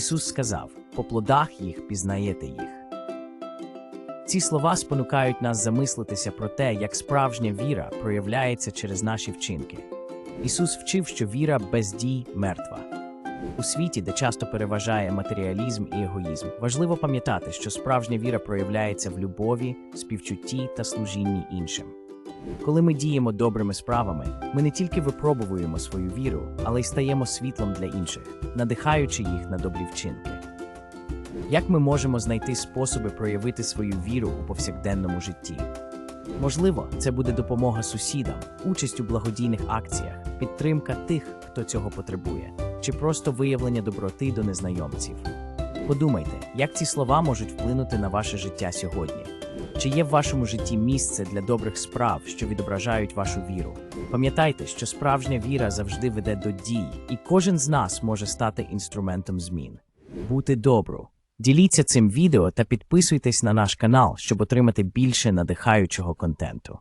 Ісус сказав: по плодах їх пізнаєте їх. Ці слова спонукають нас замислитися про те, як справжня віра проявляється через наші вчинки. Ісус вчив, що віра без дій мертва. У світі, де часто переважає матеріалізм і егоїзм, важливо пам'ятати, що справжня віра проявляється в любові, співчутті та служінні іншим. Коли ми діємо добрими справами, ми не тільки випробовуємо свою віру, але й стаємо світлом для інших, надихаючи їх на добрі вчинки. Як ми можемо знайти способи проявити свою віру у повсякденному житті? Можливо, це буде допомога сусідам, участь у благодійних акціях, підтримка тих, хто цього потребує, чи просто виявлення доброти до незнайомців. Подумайте, як ці слова можуть вплинути на ваше життя сьогодні. Чи є в вашому житті місце для добрих справ, що відображають вашу віру? Пам'ятайте, що справжня віра завжди веде до дій, і кожен з нас може стати інструментом змін. Бути добру. Діліться цим відео та підписуйтесь на наш канал, щоб отримати більше надихаючого контенту.